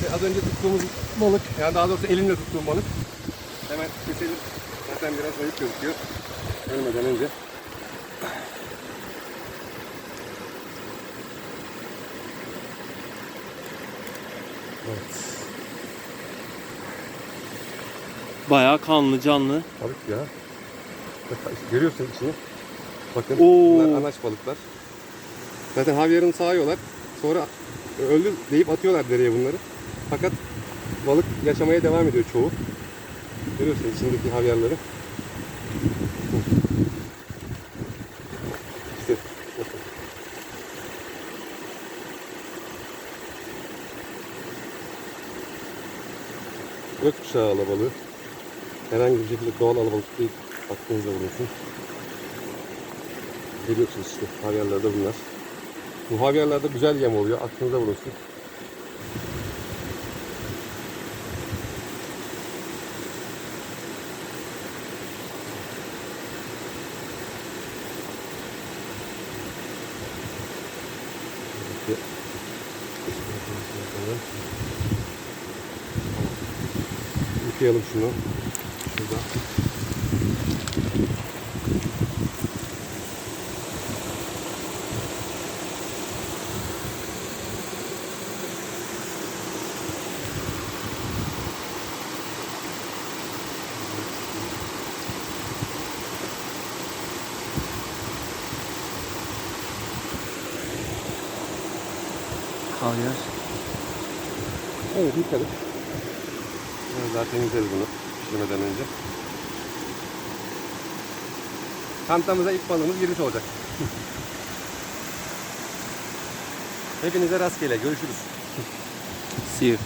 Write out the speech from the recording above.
İşte az önce tuttuğumuz balık, yani daha doğrusu elimle tuttuğum balık. Hemen keselim. Zaten biraz zayıf gözüküyor. Ölmeden önce. Evet. Bayağı kanlı canlı. Balık ya. Bak, Görüyorsun içini. Bakın Oo. bunlar anaç balıklar. Zaten havyarını sağıyorlar. Sonra öldü deyip atıyorlar dereye bunları. Fakat balık yaşamaya devam ediyor çoğu. Görüyorsun içindeki havyarları. İşte. Gökkuşağı alabalığı. Herhangi bir şekilde doğal alabalık değil. Aklınızda bulunsun. Görüyorsunuz işte havyarlarda bunlar. Bu havyarlarda güzel yem oluyor. Aklınızda bulunsun. Peki. Yıkayalım şunu. Şurada. Havyar. Evet yıkadık. Biraz daha temizleriz bunu pişirmeden önce. Çantamıza ilk balığımız girmiş olacak. Hepinize rastgele. Görüşürüz. Siirt.